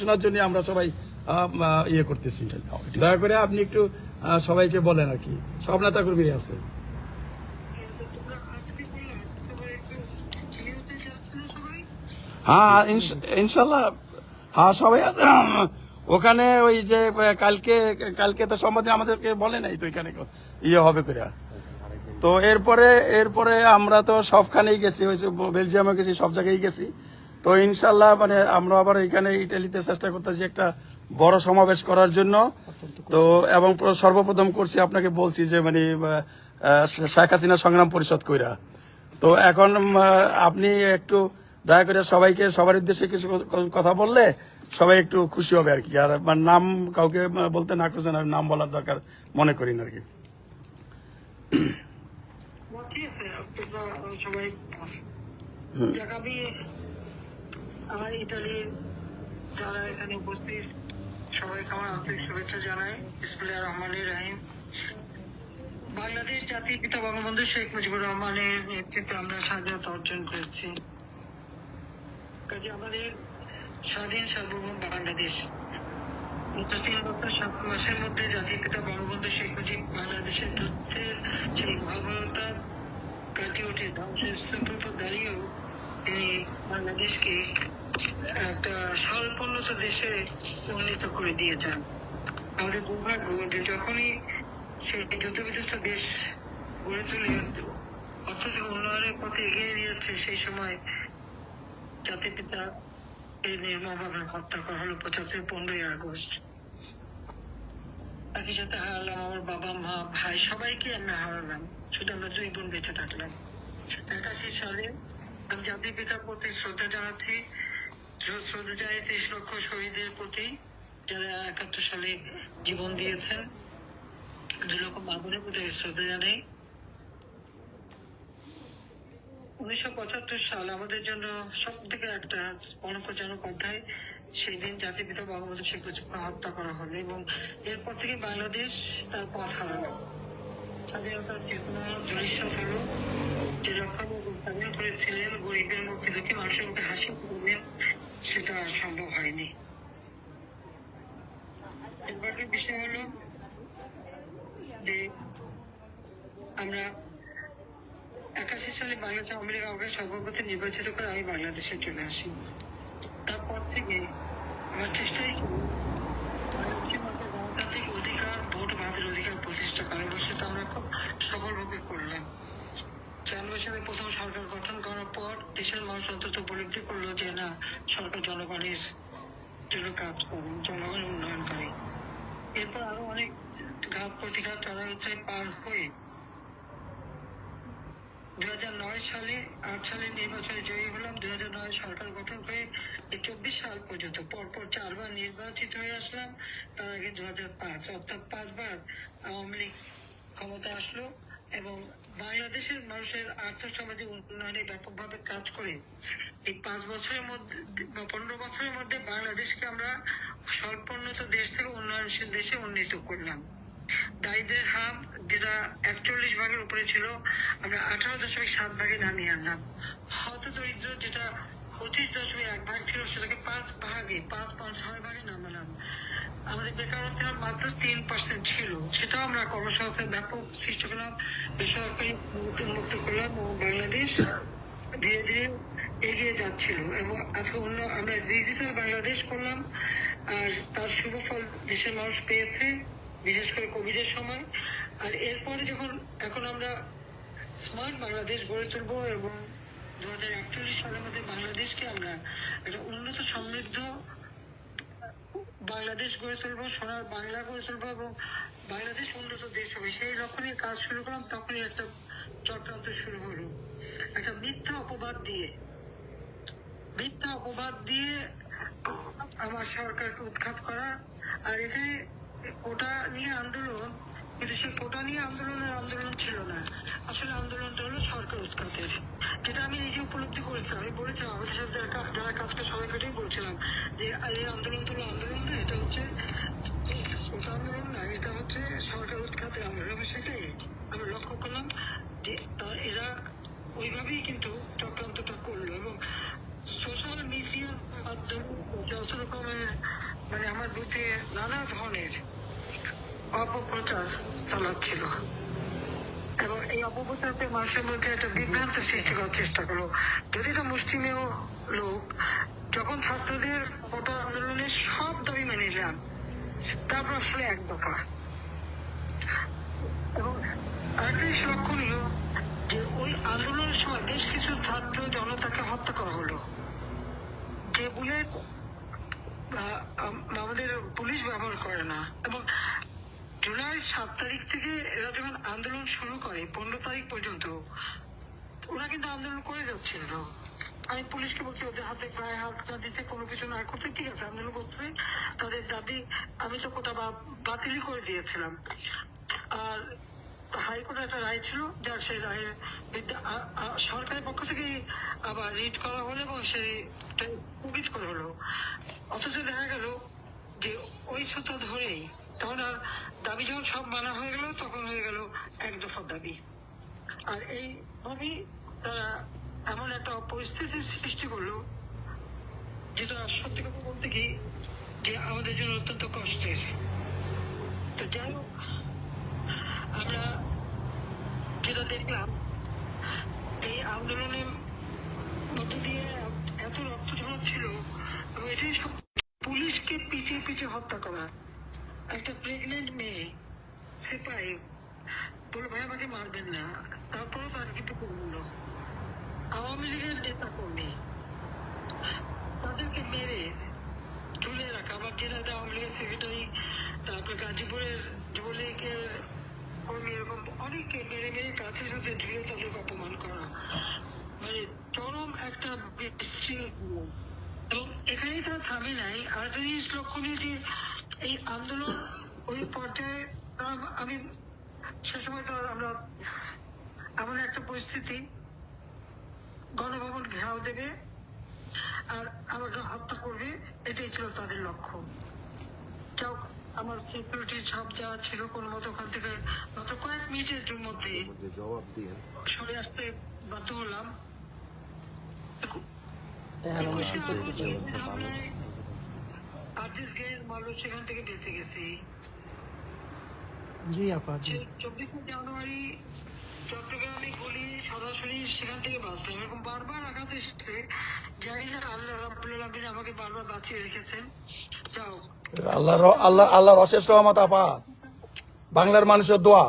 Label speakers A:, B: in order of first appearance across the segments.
A: শোনার জন্য আমরা সবাই ইয়ে করতেছি। দয়া করে আপনি একটু সবাইকে বলেন আর কি। সব নেতা কর্মী আছে। হ্যাঁ ইনশাল্লাহ। হ্যাঁ সবাই ওখানে ওই যে কালকে কালকে তো সম্বন্ধে আমাদেরকে বলে নাই তো এখানে ইয়ে হবে করে তো এরপরে এরপরে আমরা তো সবখানেই গেছি, ওই বেলজিয়ামে গেছি, সব জায়গায় গেছি। তো ইনশাল্লাহ মানে আমরা আবার এখানে ইটালিতে চেষ্টা করতেছি একটা বড় সমাবেশ করার জন্য। তো এবং সর্বপ্রথম করছি আপনাকে বলছি যে মানে শেখ হাসিনা সংগ্রাম পরিষদ কইরা। তো এখন আপনি একটু দয়া করে সবাইকে সবার উদ্দেশ্যে কিছু কথা বললে সবাই একটু খুশি হবে আর কি। আর নাম কাউকে বলতে না করছেন আর নাম বলার দরকার মনে করি না আর কি।
B: ঠিক আছে সবাই আমার ইটালির যারা এখানে উপস্থিত। সবাইকে আমার আন্তরিক শুভেচ্ছা জানাই। ইসমিল্লাহ রহমান রাহিম। বাংলাদেশ জাতির পিতা বঙ্গবন্ধু শেখ মুজিবুর রহমানের নেতৃত্বে আমরা স্বাধীনতা অর্জন করেছি। কাজে আমাদের স্বাধীন সার্বভৌম বাংলাদেশ। গত তিন বছর সাত মাসের মধ্যে জাতির পিতা বঙ্গবন্ধু শেখ মুজিব বাংলাদেশের যুদ্ধের সেই ভয়াবহতা কাটিয়ে উঠে ধ্বংসস্তূপের উপর দাঁড়িয়েও তিনি বাংলাদেশকে একটা স্বল্পোন্নত দেশে উন্নীত করে দিয়েছেন। আমাদের দুর্ভাগ্য যে যখনই সেই যুদ্ধবিধ্বস্ত দেশ গড়ে তুলে, অর্থনৈতিক উন্নয়নের পথে এগিয়ে নিয়ে যাচ্ছে, সেই সময় জাতির পিতা এই নির্মমভাবে হত্যা করা হলো পঁচাত্তর পনেরোই আগস্ট। একই সাথে হারালাম আমার বাবা, মা, ভাই, সবাইকে আমরা হারালাম। শুধু আমরা দুই বোন বেঁচে থাকলাম। একাশি সালে আমি জাতির পিতার প্রতি শ্রদ্ধা জানাচ্ছি। শ্রদ্ধা জানাই লক্ষ শহীদের প্রতি যারা একাত্তর সালে জীবন দিয়েছেন, দু লক্ষ প্রতি শ্রদ্ধা জানাই। উনিশশো পঁচাত্তর সাল আমাদের জন্য সব থেকে একটা অনকজনক অধ্যায়। সেই দিন জাতির বঙ্গবন্ধু শেখ মুজিবকে হত্যা করা হলো এবং এরপর থেকে বাংলাদেশ তার পথ হারালো। স্বাধীনতার চেতনা ধূলিসাৎ হলো। যে স্বাধীন করেছিলেন গরিবের দুঃখী মানুষের মুখে হাসি সেটা সম্ভব হয়নি। বিষয় যে আমরা একাশি সালে বাংলাদেশ আওয়ামী লীগ সর্বপ্রথম নির্বাচিত করে আমি বাংলাদেশে চলে আসি। তারপর থেকে আমার চেষ্টাই ছিল গণতান্ত্রিক অধিকার ভোট ভাতের অধিকার প্রতিষ্ঠা করা এবং সেটা আমরা খুব সালে প্রথম সরকার গঠন করার পর দেশের মানুষ অন্তত উপলব্ধি করল যে না, সরকার জনগণের জন্য কাজ করে জনগণের উন্নয়ন করে। এরপর আরও অনেক ঘাত প্রতিঘাত চড়াই পার হয়ে দু হাজার নয় সালে, আট সালে নির্বাচনে জয়ী হলাম। দু হাজার নয় সরকার গঠন করে চব্বিশ সাল পর্যন্ত পরপর চারবার নির্বাচিত হয়ে আসলাম। তার আগে দু হাজার পাঁচ, অর্থাৎ পাঁচবার আওয়ামী লীগ ক্ষমতা আসলো এবং বাংলাদেশের মানুষের আর্থসামাজিক উন্নয়নে ব্যাপকভাবে কাজ করে, এই পাঁচ বছরের মধ্যে, বা পনেরো বছরের মধ্যে বাংলাদেশকে আমরা স্বল্পোন্নত দেশ থেকে উন্নয়নশীল দেশে উন্নীত করলাম। দারিদ্রের হার যেটা একচল্লিশ ভাগের উপরে ছিল, আমরা আঠারো দশমিক সাত ভাগে নামিয়ে আনলাম। হত দরিদ্র যেটা পঁচিশ দশমিক এক ভাগ ছিল, সেটাকে পাঁচ ভাগে, পাঁচ পাঁচ ছয় ভাগে নামালাম। আমাদের বেকারত্বের হার মাত্র তিন পার্সেন্ট ছিল, সেটাও আমরা কর্মসংস্থান ব্যাপক সৃষ্টি করলাম, বেসরকারি মুক্ত করলাম এবং বাংলাদেশ ধীরে ধীরে এগিয়ে যাচ্ছিল এবং আজকে অন্য আমরা ডিজিটাল বাংলাদেশ করলাম, আর তার শুভ ফল দেশের মানুষ পেয়েছে, বিশেষ করে কোভিডের সময়। আর এরপরে যখন এখন আমরা স্মার্ট বাংলাদেশ গড়ে তুলবো এবং দু হাজার একচল্লিশ সালের মধ্যে বাংলাদেশকে আমরা একটা উন্নত সমৃদ্ধ বাংলাদেশ গড়ে তুলবো, সোনার বাংলা গড়ে তুলবো এবং বাংলাদেশ উন্নত দেশ হবে। সেই লক্ষ্য কাজ শুরু করলাম, তখনই একটা চক্রান্ত শুরু হলো। একটা মিথ্যা অপবাদ দিয়ে। মিথ্যা অপবাদ দিয়ে আমার সরকারকে উৎখাত করা। আর এখানে ওটা নিয়ে আন্দোলন সেই কোটা নিয়ে আন্দোলনের আন্দোলন ছিল না। আসলে আন্দোলনটা হলো সরকার উৎখাতের। যেটা আমি নিজে উপলব্ধি করেছিলাম। আমি বলেছিলাম, আমাদের সাথে যারা কাজ করে সবাইকেই বলছিলাম যে, এই আন্দোলন হলো আন্দোলন না এটা হচ্ছে কোটা আন্দোলন না এটা হচ্ছে সরকার উৎখাতের আন্দোলন। সেটাই আমরা লক্ষ্য করলাম যে, তা এরা ওইভাবেই কিন্তু চক্রান্তটা করল এবং সোশ্যাল মিডিয়ার মাধ্যমে যত রকমের মানে আমার বুঝে নানা ধরনের অপপ্রচার চালাচ্ছিল। এবং এই অপপ্রচারতে মানুষের মধ্যে একটা বিভ্রান্ত সৃষ্টি করার চেষ্টা করল। যদি এটা মুসলিমীয় লোক, যখন ছাত্রদের কোটা আন্দোলনের সব দাবি মেনে নিলাম, তারপর আসলে এক দফা। এবং জিনিস লক্ষণীয় যে ওই আন্দোলনের সময় বেশ কিছু ছাত্র জনতাকে হত্যা করা হলো। যে বুলেট আমাদের পুলিশ ব্যবহার করে না। এবং জুলাই সাত তারিখ থেকে এরা যখন আন্দোলন শুরু করে, পনেরো তারিখ পর্যন্ত, ওরা কিন্তু আন্দোলন করে যাচ্ছিল আমি পুলিশকে বলছি, ওদের হাতে গায়ে হাত না দিতে কোনো কিছু না করতে, ঠিক আছে, আন্দোলন করছে। তাদের দাবি, আমি তো কোটা বাতিলই করে দিয়েছিলাম। আর হাইকোর্টে একটা রায় ছিল যার সেই রায়ের সরকারের পক্ষ থেকে আবার রিট করা হলো এবং সেই স্থগিত করা হলো। অথচ দেখা গেল যে ওই সূত্র ধরেই তখন আর দাবি যখন সব মানা হয়ে গেল, তখন হয়ে গেল এক দফার দাবি। আর এই ভাবেই তারা এমন একটা পরিস্থিতির সৃষ্টি করল, যেটা সত্যি কথা বলতে কি, যে আমাদের জন্য অত্যন্ত কষ্টের। তো যাই হোক, আমরা যেটা দেখলাম এই আন্দোলনের মধ্য দিয়ে এত রক্ত ছিল, এবং এটাই সব পুলিশকে পিছিয়ে পিছিয়ে হত্যা করা। একটা প্রেগনেন্ট মেয়ে সেপাই বলে, ভাই, আমাকে মারবেন না। তারপরেও তার কিন্তু করল আওয়ামী লীগের নেতা কর্মী, তাদেরকে মেরে ঝুলে রাখা। আমার জেলাতে আওয়ামী লীগের সেক্রেটারি তারপরে গাজীপুরের যুবলীগের কর্মী, এরকম অনেককে মেরে মেরে কাছের সাথে ঝুলে তাদেরকে অপমান করা। মানে চরম একটা। এবং এখানেই তারা থামে নাই। আর জিনিস লক্ষণীয় যে এই আন্দোলন ওই পর্যায়ে আমি সে সময় তো আমরা এমন একটা পরিস্থিতি গণভবন ঘেরাও দেবে আর আমাকে হত্যা করবে এটাই ছিল তাদের লক্ষ্য। যাও আমার সিকিউরিটি সব যা ছিল কোন মতো ওখান থেকে মাত্র কয়েক মিনিটের মধ্যে
C: মধ্যে জবাব দিয়ে
B: সরে আসতে বাধ্য হলাম। একুশে মানুষ সেখান থেকে বেঁচে গেছি।
D: জি আপা জি।
B: চব্বিশে জানুয়ারি চট্টগ্রামে গুলি সরাসরি সেখান থেকে বাঁচলাম এরকম বারবার আঘাত এসছে। জানি না আল্লাহ রাবুল আলমিন আমাকে বারবার বাঁচিয়ে রেখেছেন। যাও।
A: আল্লাহ আল্লাহ আল্লাহর অশেষ রহমত আপা। বাংলার মানুষের দোয়া।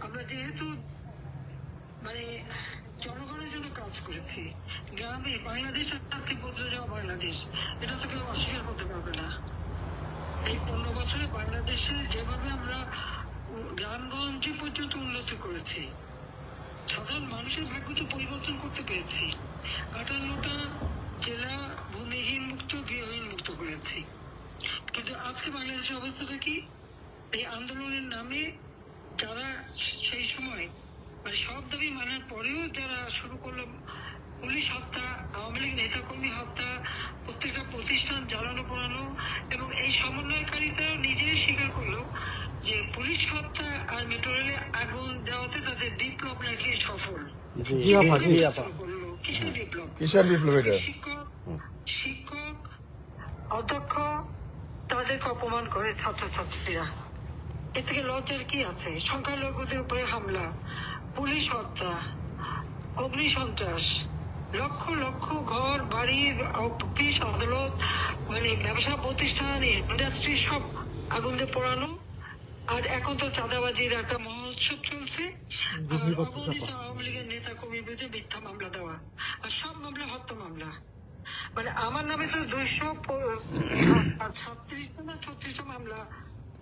B: আমরা যেহেতু মানে জনগণের জন্য কাজ করেছি। গ্রামে বাংলাদেশ আজকে বদলে যাওয়া বাংলাদেশ, এটা তো কেউ অস্বীকার করতে পারবে না। এই পনেরো বছরে বাংলাদেশে যেভাবে আমরা গ্রামগঞ্জে পর্যন্ত উন্নতি করেছি, সাধারণ মানুষের ভাগ্য তো পরিবর্তন করতে পেরেছি। আটান্নটা জেলা ভূমিহীন মুক্ত, গৃহহীন মুক্ত করেছি। কিন্তু আজকে বাংলাদেশের অবস্থাটা কি? এই আন্দোলনের নামে যারা সেই সময় সব দাবি মানার পরেও যারা শুরু করল পুলিশ হত্যা আওয়ামী লীগ নেতাকর্মী হত্যা প্রত্যেকটা প্রতিষ্ঠান জ্বালানো পোড়ানো এবং এই সমন্বয়কারীতাও নিজেই স্বীকার করল যে পুলিশ হত্যা আর মেট্রো রেলে আগুন দেওয়াতে তাদের বিপ্লব নাকি সফল। কিসের বিপ্লব?
A: কিসের বিপ্লব? এটা?
B: শিক্ষক শিক্ষক অধ্যক্ষ তাদেরকে অপমান করে ছাত্রছাত্রীরা। এ থেকে লজ্জার কি আছে? সংখ্যালঘুদের উপরে হামলা। পুলিশ হত্যা অগ্নি সন্ত্রাস লক্ষ লক্ষ ঘর বাড়ি অফিস আদালত মানে ব্যবসা প্রতিষ্ঠান ইন্ডাস্ট্রি সব আগুন দিয়ে পোড়ানো। আর এখন তো চাঁদাবাজির একটা মহোৎসব চলছে। আওয়ামী লীগের নেতা কর্মীর বিরুদ্ধে মিথ্যা মামলা দেওয়া। আর সব মামলা হত্যা মামলা। মানে আমার নামে তো দুইশো ছত্রিশটা না ছত্রিশটা মামলা।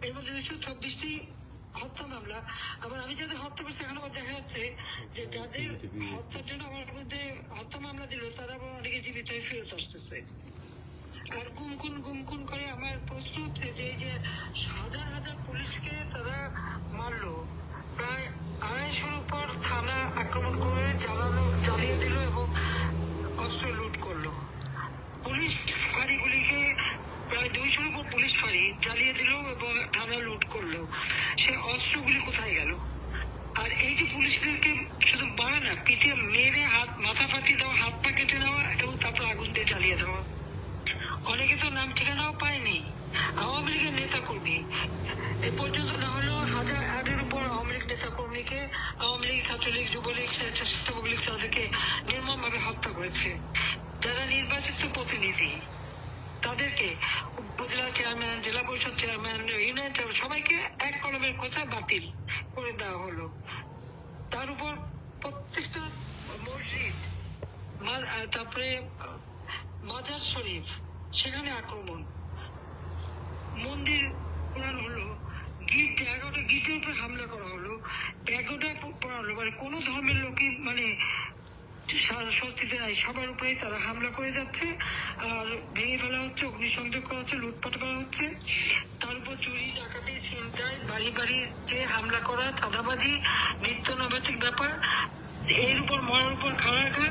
B: এর মধ্যে দুইশো চব্বিশটি হত্যা মামলা আবার আমি যাদের হত্যা করছি এখন আবার দেখা যাচ্ছে যে যাদের হত্যার জন্য আমার বিরুদ্ধে হত্যা মামলা দিল তারা আবার অনেকে জীবিত হয়ে ফেরত আসতেছে। আর গুম খুন গুম খুন করে আমার প্রশ্ন হচ্ছে যে এই যে হাজার হাজার পুলিশকে তারা মারলো প্রায় আড়াইশোর উপর থানা আক্রমণ করে জ্বালানো জ্বালিয়ে দিল এবং অস্ত্র লুট করল। পুলিশ ফাঁড়িগুলিকে প্রায় দুইশোর উপর পুলিশ ফাঁড়ি জ্বালিয়ে দিল এবং থানা লুট করল। সে অস্ত্রগুলি কোথায় গেল? আর এই যে পুলিশদেরকে শুধু মারা না পিঠে মেরে হাত, মাথা ফাটিয়ে দেওয়া, হাত পা কেটে নেওয়া এবং তারপর আগুন দিয়ে জ্বালিয়ে দেওয়া। অনেকে তো নাম ঠিকানাও পায়নি। আওয়ামী লীগের নেতা কর্মী এ পর্যন্ত না হলেও হাজার আটের উপর আওয়ামী লীগ নেতা কর্মীকে আওয়ামী লীগ, ছাত্রলীগ, যুবলীগ, স্বেচ্ছাসেবক লীগ তাদেরকে নির্মম ভাবে হত্যা করেছে। যারা নির্বাচিত প্রতিনিধি তাদেরকে উপজেলা চেয়ারম্যান, জেলা পরিষদ চেয়ারম্যান, ইউনিয়ন চেয়ারম্যান সবাইকে এক কলমের কথা বাতিল করে দেওয়া হলো। তার উপর প্রত্যেকটা মসজিদ তারপরে মাজার শরীফ, সেখানে আক্রমণ। মন্দির পুরান হলো, গিট, এগারোটা গিটের উপরে হামলা করা হলো, এগারোটা পড়া হলো। মানে কোনো ধর্মের লোকই মানে স্বস্তিতে নাই সবার উপরেই তারা হামলা করে যাচ্ছে, আর ভেঙে ফেলা হচ্ছে, অগ্নিসংযোগ করা হচ্ছে, লুটপাট করা হচ্ছে। তার উপর চুরি, ডাকাতি, ছিনতাই, বাড়ি বাড়ি যে হামলা করা, চাঁদাবাজি নিত্য নৈমিত্তিক ব্যাপার, এর উপর মরার উপর খাড়া রাখা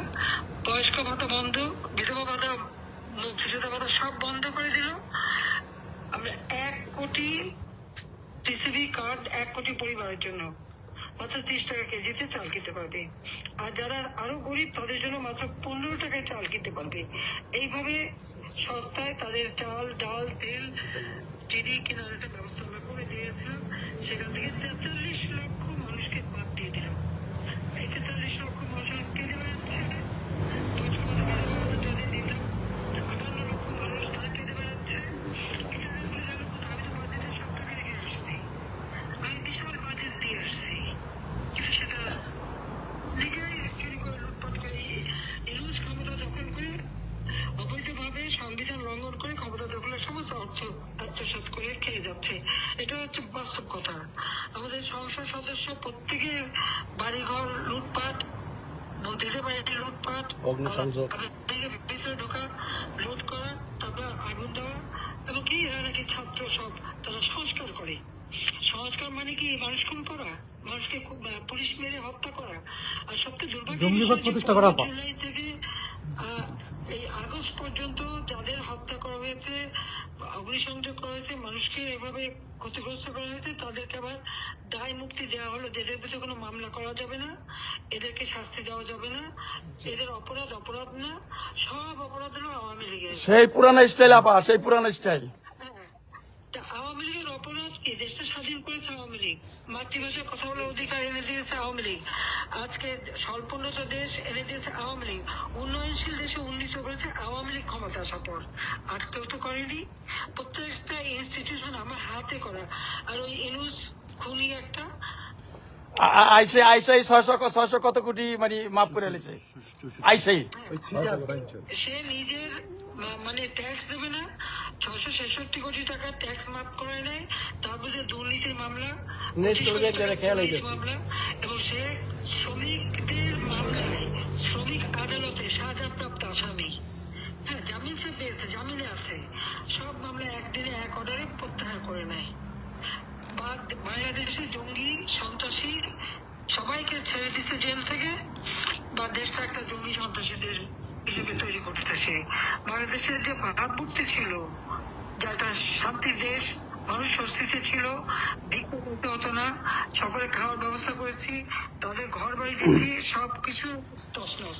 B: বয়স্ক ভাতা বন্ধ, বিধবা ভাতা মুক্তিযোদ্ধা ভাতা সব বন্ধ করে দিল। আমরা এক কোটি টিসিবি কার্ড, এক কোটি পরিবারের জন্য। মাত্র ত্রিশ টাকা কেজিতে চাল কিনতে পারবে। আর যারা আরও গরিব, তাদের জন্য মাত্র পনেরো টাকায় চাল কিনতে পারবে। এইভাবে সস্তায় তাদের চাল, ডাল, তেল, চিনি কেনার একটা ব্যবস্থা আমরা করে দিয়েছিলাম। সেখান থেকে তেতাল্লিশ লক্ষ মানুষকে বাদ দিয়ে দিলাম এই তেতাল্লিশ লক্ষ মানুষ কেটে বেড়াচ্ছে বছর যাদের দিতাম আটান্ন লক্ষ মানুষ তারা কেটে বেড়াচ্ছে এটা আসলে জানো তো, আমি তো বাজেটের সব টাকা রেখে আসছি আমি বিশাল বাজেট দিয়ে আসছি কিন্তু সেটা নিজেরাই চুরি করে লুটপাট করে ইউজ ক্ষমতা দখল করে অবৈধভাবে সংবিধান লঙ্ঘন করে ক্ষমতা দখলের সমস্ত অর্থ আত্মসাৎ করে খেয়ে যাচ্ছে এটা হচ্ছে বাস্তব কথা আমাদের সংসদ সদস্য প্রত্যেকের বাড়িঘর লুটপাট মন্ত্রীদের বাড়িতে লুটপাট
C: অগ্নিসংযোগ।
B: হত্যা করা আর সবচেয়ে দুর্ভাগ্য
C: জঙ্গিবাদ প্রতিষ্ঠা করা পা।
B: জুলাই থেকে এই আগস্ট পর্যন্ত যাদের হত্যা করা হয়েছে অগ্নিসংযোগ করা হয়েছে মানুষকে এভাবে ক্ষতিগ্রস্ত করা হয়েছে তাদেরকে আবার দায় মুক্তি দেওয়া হলো যে বিরুদ্ধে কোনো মামলা করা যাবে না এদেরকে শাস্তি দেওয়া যাবে না এদের অপরাধ অপরাধ না সব অপরাধ হলো আওয়ামী লীগের
A: সেই পুরানো স্টাইল আপা সেই পুরানো স্টাইল
B: হ্যাঁ। তা আওয়ামী লীগের অপরাধ কি দেশটা স্বাধীন করেছে আওয়ামী লীগ মাতৃভাষায় কথা বলার অধিকার এনে দিয়েছে আওয়ামী লীগ আজকে স্বল্পোন্নত দেশ এনে দিয়েছে আওয়ামী লীগ উন্নয়নশীল দেশে উন্নীত করেছে আওয়ামী লীগ ক্ষমতা পর আর কেউ তো করেনি প্রত্যেকটা ইনস্টিটিউশন আমার হাতে করা আর ওই ইনুস খুনি একটা
A: আইসে আইসাই ছয়শো ছয়শো কত কোটি মানে মাফ করে এলেছে আইসাই
B: সে নিজের মানে ট্যাক্স দেবে না। ছশো ছেষট্টি কোটি টাকা ট্যাক্স মাফ করে নেয়। তার মধ্যে দুর্নীতির মামলা
C: Next
B: 25
C: project
B: কোটি টাকা
C: যারা খেয়াল
B: দুর্নীতির
C: হইতেছে।
B: মামলা এবং সে শ্রমিকদের মামলায় শ্রমিক আদালতে সাজাপ্রাপ্ত আসামি। হ্যাঁ জামিন সে পেয়েছে জামিনে আছে। সব মামলা একদিনে এক অর্ডারে প্রত্যাহার করে নেয়। বাংলাদেশে জঙ্গি সন্ত্রাসী সবাইকে ছেড়ে দিচ্ছে জেল থেকে। বা দেশটা একটা জঙ্গি সন্ত্রাসী হিসেবে তৈরি করতেছে। বাংলাদেশের যে ভাবমূর্তি ছিল, যা একটা শান্তির দেশ, মানুষ স্বস্তিতে ছিল ভিক্ষা হতো না, সকলে খাওয়ার ব্যবস্থা করেছি, তাদের ঘর বাড়ি দিচ্ছি সবকিছু তছনছ।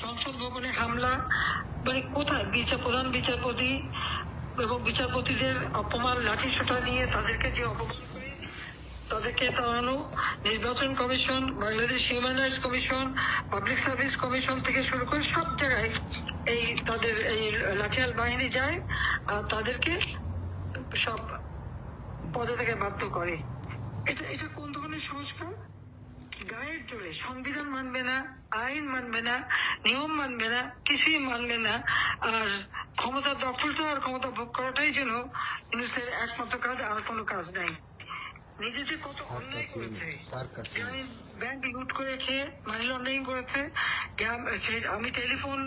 B: সংসদ ভবনে হামলা মানে কোথায়? বিচার প্রধান বিচারপতি এবং বিচারপতিদের অপমান লাঠি সোটা নিয়ে তাদেরকে যে অপমান তাদেরকে তাড়ানো নির্বাচন commission, Bangladesh human rights commission, public service commission থেকে শুরু করে সব জায়গায় এই তাদের এই লাঠিয়াল বাহিনী যায় আর তাদেরকে সব পদে থেকে বাধ্য করে। এটা এটা কোন ধরনের সংস্কার? গায়ের জোরে সংবিধান মানবে না, আইন মানবে না, নিয়ম মানবে না, কিছুই মানবে না, আর ক্ষমতা দখলটা আর ক্ষমতা ভোগ করাটাই যেন ইউনুসের একমাত্র কাজ আর কোনো কাজ নাই। নিজে যে কত অন্যায় করেছে আমি ব্যাংক লুট করে খেয়ে মানি লন্ডারিং করেছে আমি টেলিফোন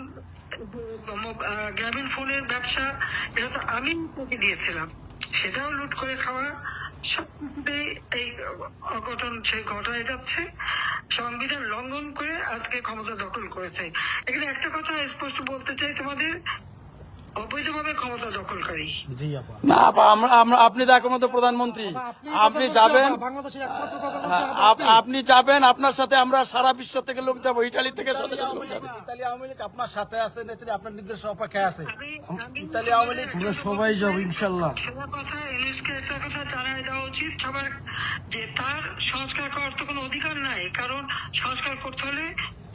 B: গ্রামীণ ফোনের ব্যবসা এটা তো আমি তোকে দিয়েছিলাম। সেটাও লুট করে খাওয়া সত্যি এই অঘটন সে ঘটায় যাচ্ছে সংবিধান লঙ্ঘন করে আজকে ক্ষমতা দখল করেছে। এখানে একটা কথা স্পষ্ট বলতে চাই তোমাদের অবৈধভাবে ক্ষমতা দখলকারী।
C: জি আপা।
A: না আপা আমরা আমরা আপনি তো এখন তো প্রধানমন্ত্রী আপনি যাবেন। আপনি যাবেন আপনার সাথে আমরা সারা বিশ্ব থেকে লোক যাব ইটালি থেকে সাথে
C: ইতালি আওয়ামী লীগ আপনার সাথে আছে নেত্রী আপনার নির্দেশ অপেক্ষায় আছে। ইতালি আওয়ামী লীগ
D: আমরা সবাই যাব ইনশাল্লাহ।
B: সবার কথা ইউনুসকে একটা কথা জানাই দেওয়া উচিত। সবার যে তার সংস্কার করার তো কোনো অধিকার নাই কারণ সংস্কার করতে হলে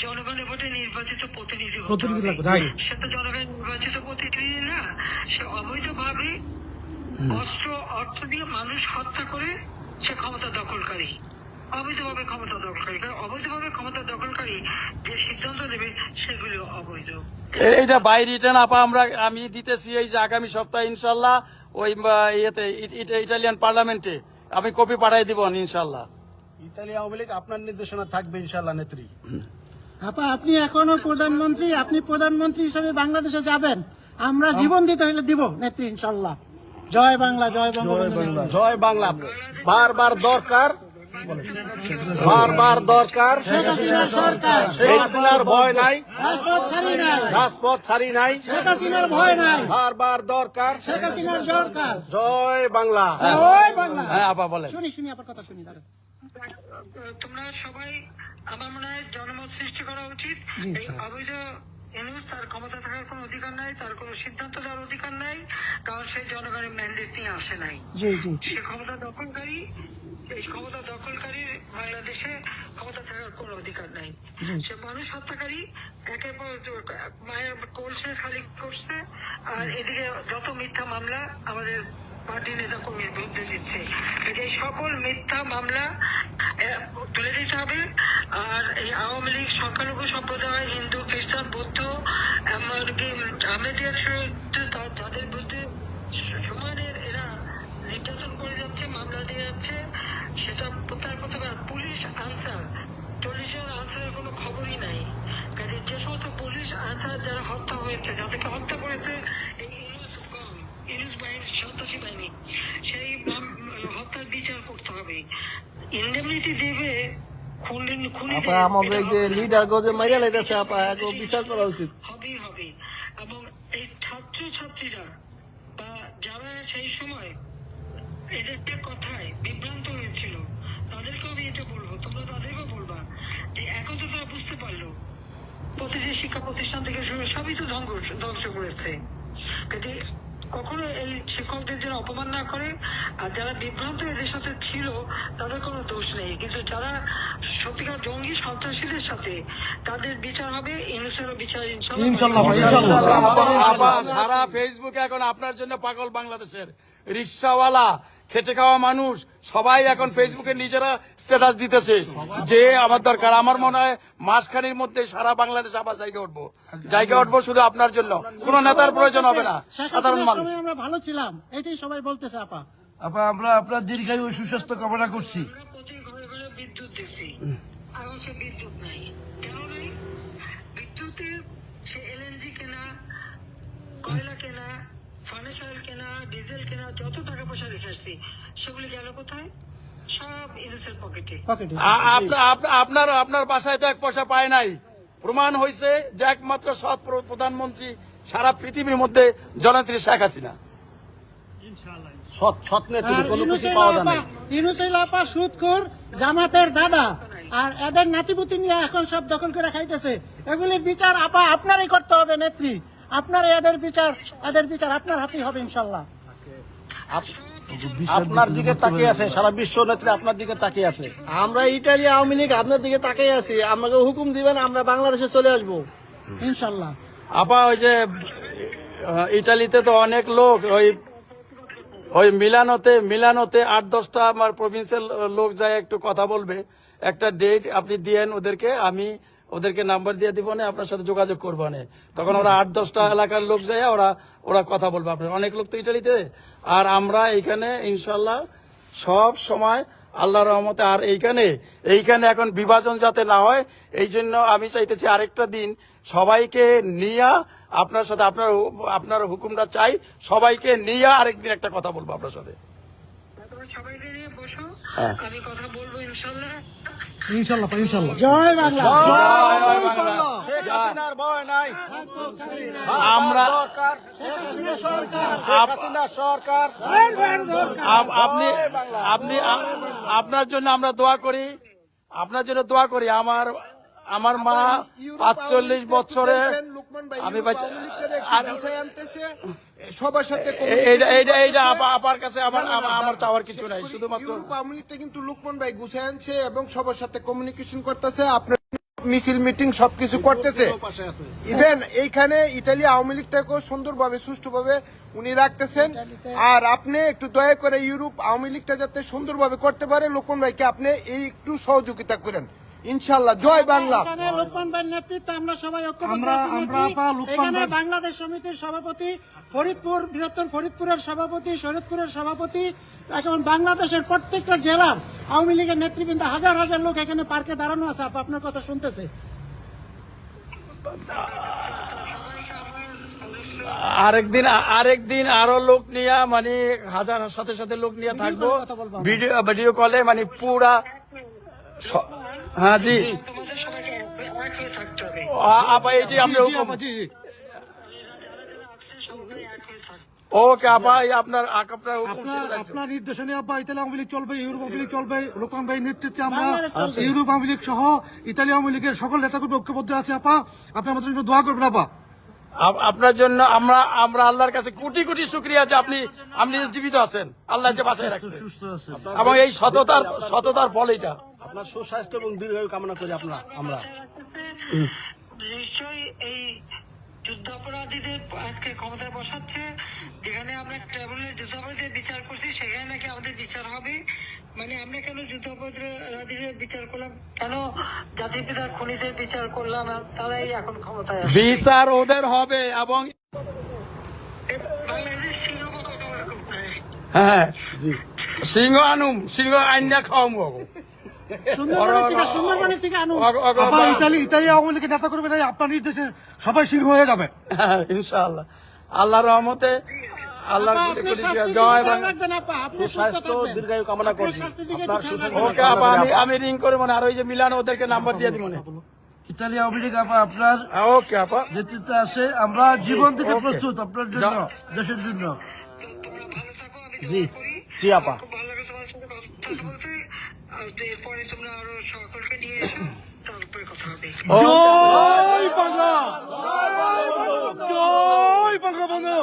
B: জনগণের ভোটে নির্বাচিত প্রতিনিধি
C: প্রতিনিধি লাগবে.
B: সে তো জনগণের নির্বাচিত প্রতিনিধি না সে অবৈধভাবে অস্ত্র অর্থ দিয়ে মানুষ হত্যা করে সে ক্ষমতা দখলকারী। অবৈধভাবে ক্ষমতা দখলকারী। অবৈধভাবে ক্ষমতা দখলকারী যে সিদ্ধান্ত দেবে সেগুলো অবৈধ।
A: এইটা বাই রিটার্ন আপা আমরা আমি দিতেছি এই যে আগামী সপ্তাহে ইনশাল্লাহ ওই ইয়েতে ইটালিয়ান পার্লামেন্টে আমি কপি পাঠাই দিব ইনশাল্লাহ।
C: ইতালি আওয়ামী লীগ আপনার নির্দেশনা থাকবে ইনশাল্লাহ নেত্রী।
E: আপা আপনি এখনও প্রধানমন্ত্রী আপনি প্রধানমন্ত্রী হিসেবে বাংলাদেশে যাবেন। আমরা জীবন দিতে হলে দিব নেত্রী ইনশাল্লাহ। জয় বাংলা জয় বাংলা।
C: জয় বাংলা। বারবার দরকার বারবার দরকার।
E: শেখ হাসিনার সরকার।
C: শেখ হাসিনার ভয় নাই।
E: রাজপথ ছাড়ি নাই।
C: রাজপথ ছাড়ি নাই।
E: শেখ হাসিনার ভয় নাই।
C: বারবার দরকার।
E: শেখ হাসিনার সরকার।
C: জয় বাংলা।
E: জয় বাংলা।
A: হ্যাঁ আপা বলেন।
E: শুনি শুনি আপনার কথা শুনি দাঁড়ান।
B: তোমরা সবাই আমার মনে হয় জনমত সৃষ্টি করা উচিত। এই অবৈধ ইউনুস তার ক্ষমতা থাকার কোনো অধিকার নাই তার কোনো সিদ্ধান্ত দেওয়ার অধিকার নাই কারণ সে জনগণের ম্যান্ডেট নিয়ে আসে নাই। সে ক্ষমতা দখলকারী এই ক্ষমতা দখলকারীর বাংলাদেশে ক্ষমতা থাকার কোনো অধিকার নাই। সে মানুষ হত্যাকারী একের পর মায়ের কোলসে খালি করছে আর এদিকে যত মিথ্যা মামলা আমাদের পার্টি নেতা কর্মীর বিরুদ্ধে দিচ্ছে এই সকল মিথ্যা মামলা তুলে দিতে হবে। আর এই আওয়ামী লীগ সংখ্যালঘু সম্প্রদায়, হিন্দু, খ্রিস্টান, বৌদ্ধ, এমনকি আমেদিয়া যাদের বিরুদ্ধে সমানের এরা নির্যাতন করে যাচ্ছে, মামলা দিয়ে যাচ্ছে। সেটা প্রত্যাহার করতে হবে পুলিশ আনসার চল্লিশ জন আনসারের কোনো খবরই নাই। কাজে যে সমস্ত পুলিশ আনসার যারা হত্যা হয়েছে, যাদেরকে হত্যা করেছে ইন্ডেমনিটি দেবে
D: আপা আমাদের যে লিডার গজে মাইরা লাইতেছে আপা এগো বিচার করা উচিত।
B: হবেই হবে এবং এই ছাত্র ছাত্রীরা বা যারা সেই সময় এদের কথায় বিভ্রান্ত হয়েছিল তাদেরকেও আমি এটা বলব তোমরা তাদেরকেও বলবা যে এখন তো তারা বুঝতে পারল প্রতিটি শিক্ষা প্রতিষ্ঠান থেকে শুরু সবই তো ধ্বংস ধ্বংস করেছে। কাজে কখনো এই শিক্ষকদের যেন অপমান না করে আর যারা বিভ্রান্ত এদের সাথে ছিল তাদের কোনো দোষ নেই। কিন্তু যারা সত্যিকার জঙ্গি সন্ত্রাসীদের সাথে তাদের বিচার হবে ইনসেরও বিচার ইনশাল্লাহ
A: সারা ফেসবুকে এখন আপনার জন্য পাগল বাংলাদেশের রিক্সাওয়ালা খেটে খাওয়া মানুষ সবাই এখন ফেসবুকে নিজেরা স্ট্যাটাস দিতেছে। যে আমার দরকার আমার মনে হয় মাসখানির মধ্যে সারা বাংলাদেশ আবার জায়গা উঠবো। জায়গা উঠবো শুধু আপনার জন্য। কোনো নেতার প্রয়োজন হবে না সাধারণ মানুষ।
E: আমরা ভালো ছিলাম এটাই সবাই বলতেছে আপা।
D: আপা আমরা আপনার দীর্ঘায়ু সুস্বাস্থ্য কামনা করছি।
B: আমরা প্রতি ঘরে ঘরে বিদ্যুৎ দিচ্ছি এখন সে বিদ্যুৎ নাই। কেন নাই? বিদ্যুতের সে এলএনজি কেনা কয়লা কেনা ফার্নেস অয়েল কেনা ডিজেল কেনা যত টাকা পয়সা রেখে আসছি সেগুলি গেল কোথায়? সব ইউনুসের পকেটে।
A: আপনার আপনার বাসায় তো এক পয়সা পায় নাই। প্রমাণ হয়েছে যে একমাত্র সৎ প্রধানমন্ত্রী সারা পৃথিবীর মধ্যে জনত্রী শেখ হাসিনা।
C: সৎ সৎ নেত্রী
E: আর
C: কোনো কিছু পাওয়া যায় না
E: ইউনুসের আপা সুদখোর জামাতের দাদা আর এদের নাতিপুতি নিয়ে এখন সব দখল করে খাইতেছে। এগুলির বিচার আপা আপনারই করতে হবে নেত্রী। আপনার এদের বিচার এদের বিচার আপনার হাতেই হবে ইনশাল্লাহ।
C: আপনার দিকে তাকিয়ে আছে সারা বিশ্ব নেত্রী আপনার দিকে তাকিয়ে আছে।
D: আমরা ইটালি আওয়ামী লীগ আপনার দিকে তাকাই আছি। আমাকে হুকুম দিবেন আমরা বাংলাদেশে চলে আসব।
E: ইনশাল্লাহ।
A: আপা ওই যে ইটালিতে তো অনেক লোক ওই ওই মিলানোতে মিলানোতে আট দশটা আমার প্রভিন্সের লোক যায় একটু কথা বলবে। একটা ডেট আপনি দিয়েন ওদেরকে আমি ওদেরকে নাম্বার দিয়ে দিব না আপনার সাথে যোগাযোগ করব না। তখন ওরা আট দশটা এলাকার লোক যায় ওরা ওরা কথা বলবে আপনার। অনেক লোক তো ইটালিতে। আর আমরা এইখানে ইনশাল্লাহ সব সময় আল্লাহ রহমতে। আর এইখানে এইখানে এখন বিভাজন যাতে না হয় এই জন্য আমি চাইতেছি আরেকটা দিন সবাইকে নিয়ে আপনার সাথে আপনার আপনার হুকুমটা চাই সবাইকে নিয়ে আরেকদিন একটা কথা বলব আপনার সাথে।
B: সবাইকে নিয়ে বসো।
A: হ্যাঁ।
B: আমি কথা বলব। ইনশাল্লাহ
E: ইনশাল্লাহ ইনশাল্লাহ। জয় বাংলা।
A: জয় বাংলা। আমরা
C: সরকার।
A: আপনি আপনি আপনার জন্য আমরা দোয়া করি। আপনার জন্য দোয়া করি। আমার আমার মা পাঁচচল্লিশ বছরে আমি আর
F: সবার সাথে
A: এইটা আপার কাছে আমার আমার- চাওয়ার কিছু নাই শুধুমাত্র
F: কিন্তু লুকমান ভাই আনছে এবং সবার সাথে কমিউনিকেশন করতেছে আপনার মিছিল মিটিং সবকিছু করতেছে। ইভেন এইখানে ইটালি আওয়ামী লীগটাকেও সুন্দরভাবে সুষ্ঠুভাবে উনি রাখতেছেন। আর আপনি একটু দয়া করে ইউরোপ আওয়ামী লীগটা যাতে সুন্দরভাবে করতে পারে লোকমান ভাইকে আপনি এই একটু সহযোগিতা করেন। ইনশাল্লাহ জয় বাংলা।
E: লোকমান ভাইয়ের নেতৃত্বে আমরা সবাই
G: আমরা- আমরা
E: এখানে বাংলাদেশ সমিতির সভাপতি ফরিদপুর বৃহত্তর ফরিদপুরের সভাপতি শরীয়তপুরের সভাপতি এখন বাংলাদেশের প্রত্যেকটা জেলার আওয়ামী লীগের নেতৃবৃন্দ হাজার হাজার লোক এখানে পার্কে দাঁড়ানো আছে। আপা আপনার কথা শুনতেছে।
A: আরেকদিন আরেকদিন আরও লোক নিয়ে মানে হাজার সাথে সাথে লোক নিয়ে থাকব। ভিডিও ভিডিও কলে মানে পুরা হ্যাঁ জি। আপা এই যে আপনি ওকে আপা আপনার আপনার
G: নির্দেশনে আব্বা ইতালি আওয়ামী লীগ চলবে ইউরোপ আওয়ামী লীগ চলবে নেতৃত্বে আমরা ইউরোপ আওয়ামী লীগ সহ ইতালি আওয়ামী লীগের সকল নেতাকর্মী ঐক্যবদ্ধ আছে আপা। আপনি আমাদের জন্য দোয়া করবেন আপা।
A: আপনার জন্য আমরা আমরা আল্লাহর কাছে কোটি কোটি শুক্রিয়া যে আপনি আপনি জীবিত আছেন। আল্লাহ যে বাসায় রাখছেন। এবং এই সততার সততার ফল এটা
C: আপনার সুস্বাস্থ্য এবং দীর্ঘায়ু কামনা করি আপনার আমরা।
B: নিশ্চয়ই এই যুদ্ধাপরাধীদের আজকে ক্ষমতায় বসাচ্ছে যেখানে আমরা ট্রাইব্যুনালে যুদ্ধাপরাধীদের বিচার করছি সেখানে নাকি আমাদের বিচার হবে। মানে আমরা কেন যুদ্ধাপরাধীদের বিচার করলাম? কেন জাতির পিতার খুনিদের বিচার করলাম? তারাই এখন ক্ষমতায়
A: বিচার ওদের হবে এবং
B: ছিল
A: হ্যাঁ সিংহ আনুম সিংহ আইনা খাওয়াবো
G: সবাই হয়ে যাবে।
A: ইনশাআল্লাহ। রহমতে আল্লাহর জয়
C: সুস্বাস্থ্য দীর্ঘায়ু কামনা করছি।
A: ওকে আপা আমি আমি রিং করে মনে আর ওই যে মিলান ওদেরকে নাম্বার দিয়ে দিব মনে
H: ইতালি আওয়ামী লীগ আপা আপনার
A: ওকে আপা।
H: নেতৃত্বে আছে। আমরা জীবন থেকে। প্রস্তুত আপনার জন্য দেশের জন্য।
B: তোমরা ভালো থাকো আমি
C: জি। জি আপা।
B: এরপরে তোমরা আরও সকলকে নিয়ে এসো তারপরে কথা হবে।
G: জয় বাংলা! জয় বঙ্গবন্ধু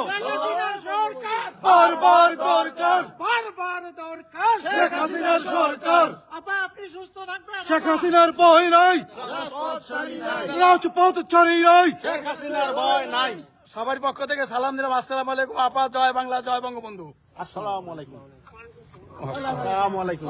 G: বারবার দরকার!
E: বারবার দরকার!
G: শেখ হাসিনার সরকার!
E: আপা আপনি সুস্থ থাকবেন।
G: শেখ হাসিনার ভয় নাই! রাজপথ ছাড়ি নাই!
C: শেখ হাসিনার ভয় নাই।
A: সবার পক্ষ থেকে সালাম দিলাম। আসসালামু আলাইকুম আপা জয় বাংলা জয় বঙ্গবন্ধু।
C: আসসালামু আলাইকুম। আসসালামু আলাইকুম।